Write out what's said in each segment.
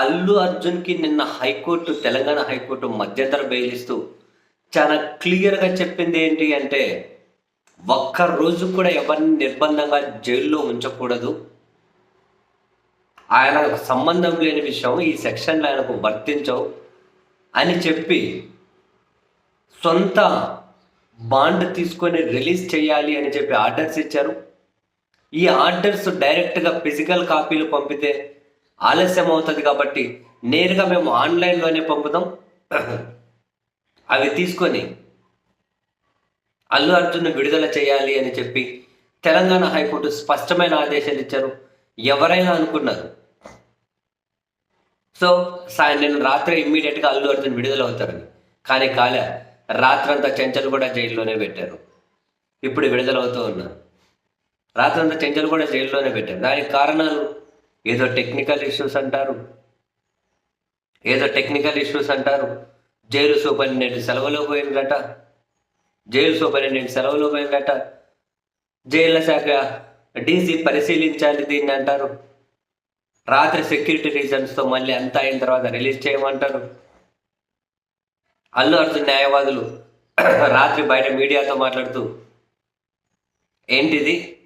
అల్లు అర్జున్కి నిన్న high court Telangana high court మధ్యంతర బెయిల్ ఇస్తూ చాలా క్లియర్గా చెప్పింది ఏంటి అంటే ఒక్క రోజు కూడా ఎవరిని నిర్బంధంగా జైల్లో ఉంచకూడదు. ఆయనకు సంబంధం లేని విషయం ఈ సెక్షన్లో ఆయనకు వర్తించవు అని చెప్పి సొంత బాండ్ తీసుకొని రిలీజ్ చేయాలి అని చెప్పి ఆర్డర్స్ ఇచ్చారు. ఈ ఆర్డర్స్ డైరెక్ట్గా ఫిజికల్ కాపీలు పంపితే ఆలస్యం అవుతుంది కాబట్టి నేరుగా మేము ఆన్లైన్లోనే పంపుతాం. అవి తీసుకొని అల్లు అర్జున్ను విడుదల చేయాలి అని చెప్పి తెలంగాణ హైకోర్టు స్పష్టమైన ఆదేశాలు ఇచ్చారు. ఎవరైనా అనుకున్నారు. సో సా- నేను రాత్రి ఇమ్మీడియట్గా అల్లు అర్జున్ విడుదల అవుతారని. కానీ కాలే రాత్రంతా చెంచలు కూడా జైల్లోనే పెట్టారు. ఇప్పుడు విడుదలవుతూ ఉన్నారు. రాత్రంతా చెంచలు కూడా జైల్లోనే పెట్టారు. దానికి కారణాలు ఏదో టెక్నికల్ ఇష్యూస్ అంటారు. ఏదో టెక్నికల్ ఇష్యూస్ అంటారు. జైలు సూపరింటెండెంట్ సెలవులో పోయిందట. జైలు సూపరింటెండెంట్ సెలవులో పోయిందట. జైళ్ళ శాఖ డీసీ పరిశీలించాలి దీన్ని అంటారు. రాత్రి సెక్యూరిటీ రీజన్స్తో మళ్ళీ అంతా అయిన తర్వాత రిలీజ్ చేయమంటారు. అల్లు అర్జున్ న్యాయవాదులు రాత్రి బయట మీడియాతో మాట్లాడుతూ ఏంటిది?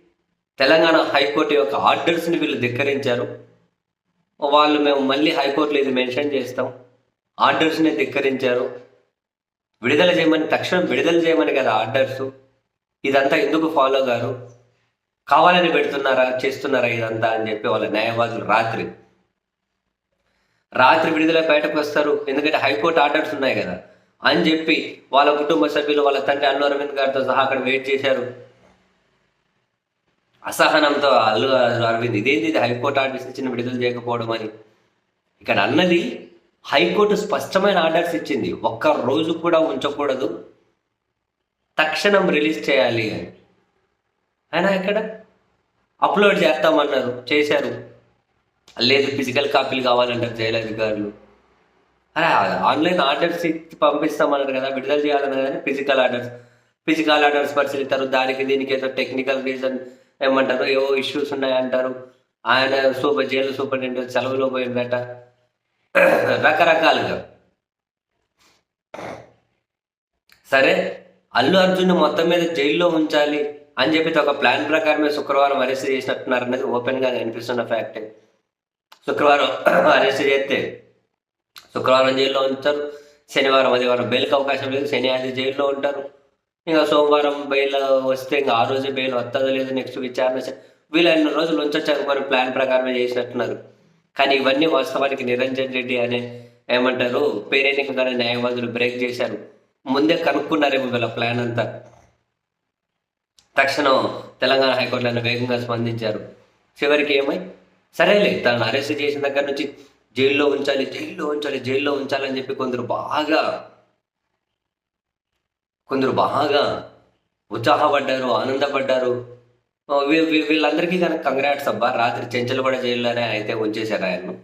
తెలంగాణ హైకోర్టు యొక్క ఆర్డర్స్ని వీళ్ళు ధిక్కరించారు. వాళ్ళు మేము మళ్ళీ హైకోర్టులో ఇది మెన్షన్ చేస్తాం. ఆర్డర్స్ని ధిక్కరించారు. విడుదల చేయమని తక్షణం విడుదల చేయమని కదా ఆర్డర్స్. ఇదంతా ఎందుకు ఫాలో గారు? కావాలని పెడుతున్నారా చేస్తున్నారా ఇదంతా అని చెప్పి వాళ్ళ న్యాయవాదులు రాత్రి. రాత్రి విడుదల బయటకు వస్తారు. ఎందుకంటే హైకోర్టు ఆర్డర్స్ ఉన్నాయి కదా. అని చెప్పి వాళ్ళ కుటుంబ సభ్యులు వాళ్ళ తండ్రి అల్లు అరవింద్ గారితో సహా అక్కడ వెయిట్ చేశారు. అసహనంతో అల్లు అరవింద్ ఇదేంది ఇది హైకోర్టు ఆర్డర్స్ ఇచ్చిన విడుదల చేయకపోవడం అని. ఇక్కడ అన్నది హైకోర్టు స్పష్టమైన ఆర్డర్స్ ఇచ్చింది. ఒక్క రోజు కూడా ఉంచకూడదు. తక్షణం రిలీజ్ చేయాలి అని. ఆయన ఇక్కడ అప్లోడ్ చేస్తామన్నారు చేశారు. లేదు ఫిజికల్ కాపీలు కావాలంటారు జైలు అధికారులు. అరే ఆన్లైన్ ఆర్డర్స్ ఇచ్చి పంపిస్తామన్నారు కదా విడుదల చేయాలన్నారు కానీ ఫిజికల్ ఆర్డర్స్ ఫిజికల్ ఆర్డర్స్ పరిశీలిస్తారు. దానికి దీనికి ఏదో టెక్నికల్ రీజన్ ఏమంటారు? ఏవో ఇష్యూస్ ఉన్నాయంటారు ఆయన సూపర్ జైలు సూపరింటెండెంట్ సెలవులో పోయిందట. రకరకాలుగా. సరే అల్లు అర్జున్ మొత్తం మీద జైల్లో ఉంచాలి అని చెప్పి ఒక ప్లాన్ ప్రకారమే శుక్రవారం అరెస్ట్ చేసినట్టున్నారు అనేది ఓపెన్గా కనిపిస్తున్న ఫ్యాక్ట్. శుక్రవారం అరెస్ట్ చేస్తే శుక్రవారం జైల్లో ఉంచారు శనివారం ఆదివారం బెయిల్కి అవకాశం లేదు. శని ఆది జైల్లో ఉంటారు. ఇంకా సోమవారం బెయిల్ వస్తే ఇంకా ఆ రోజు బెయిల్ వస్తుందో లేదో నెక్స్ట్ విచారణ వీళ్ళు ఎన్ని రోజులు ఉంచొచ్చారు మరి ప్లాన్ ప్రకారమే చేసినట్టున్నారు. కానీ ఇవన్నీ వాస్తవానికి నిరంజన్ రెడ్డి అనే ఏమంటారు పేరెన్నికగానే న్యాయవాదులు బ్రేక్ చేశారు. ముందే కనుక్కున్నారేమో వీళ్ళ ప్లాన్ అంతా. తక్షణం తెలంగాణ హైకోర్టులను వేగంగా స్పందించారు. చివరికి ఏమై సరేలే తనను అరెస్ట్ చేసిన దగ్గర నుంచి జైల్లో ఉంచాలి జైల్లో ఉంచాలి జైల్లో ఉంచాలని చెప్పి కొందరు బాగా కొందరు బాగా ఉత్సాహపడ్డారు ఆనందపడ్డారు. వీళ్ళందరికీ కనుక కంగ్రాట్స్ అబ్బా. రాత్రి చెంచలు కూడా జైల్లోనే అయితే ఉంచేశారు ఆయన్ను.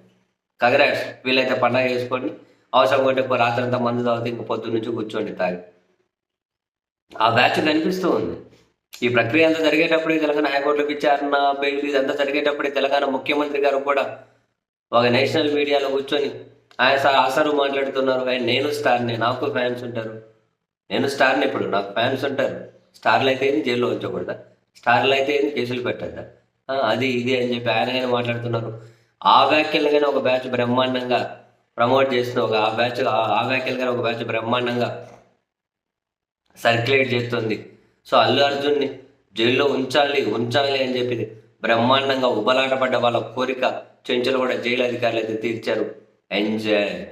కంగ్రాట్స్ వీళ్ళైతే పండగ చేసుకోండి. అవసరం ఉంటే రాత్రి రాత్రంతా మందు తాగితే ఇంక పొద్దు నుంచి కూర్చోండి తాగి. ఆ బ్యాచ్ కనిపిస్తూ ఉంది. ఈ ప్రక్రియ అంతా జరిగేటప్పుడే తెలంగాణ హైకోర్టులో విచారణ బెయిల్ ఇదంతా జరిగేటప్పుడే తెలంగాణ ముఖ్యమంత్రి గారు కూడా ఒక నేషనల్ మీడియాలో కూర్చొని ఆయన సార్ ఆసారు మాట్లాడుతున్నారు. ఆయన నేను స్టార్ని నాకు ఫ్యాన్స్ ఉంటారు. నేను స్టార్ని ఇప్పుడు నాకు ఫ్యాన్స్ ఉంటారు స్టార్లు అయితే ఏంది జైల్లో ఉంచకూడదా స్టార్లు అయితే ఏంది కేసులు పెట్టద్దా? అది ఇది అని చెప్పి ఆయన ఆయన మాట్లాడుతున్నారు. ఆ వ్యాఖ్యలు కానీ ఒక బ్యాచ్ బ్రహ్మాండంగా ప్రమోట్ చేసిన ఒక ఆ బ్యాచ్ ఆ- ఆ వ్యాఖ్యలు కానీ ఒక బ్యాచ్ బ్రహ్మాండంగా సర్క్యులేట్ చేస్తుంది. సో అల్లు అర్జున్ని జైల్లో ఉంచాలి ఉంచాలి అని చెప్పి బ్రహ్మాండంగా ఉబలాటపడ్డ వాళ్ళ కోరిక చెంచులు కూడా జైలు అధికారులు అయితే తీర్చారు. ఎంజాయ్!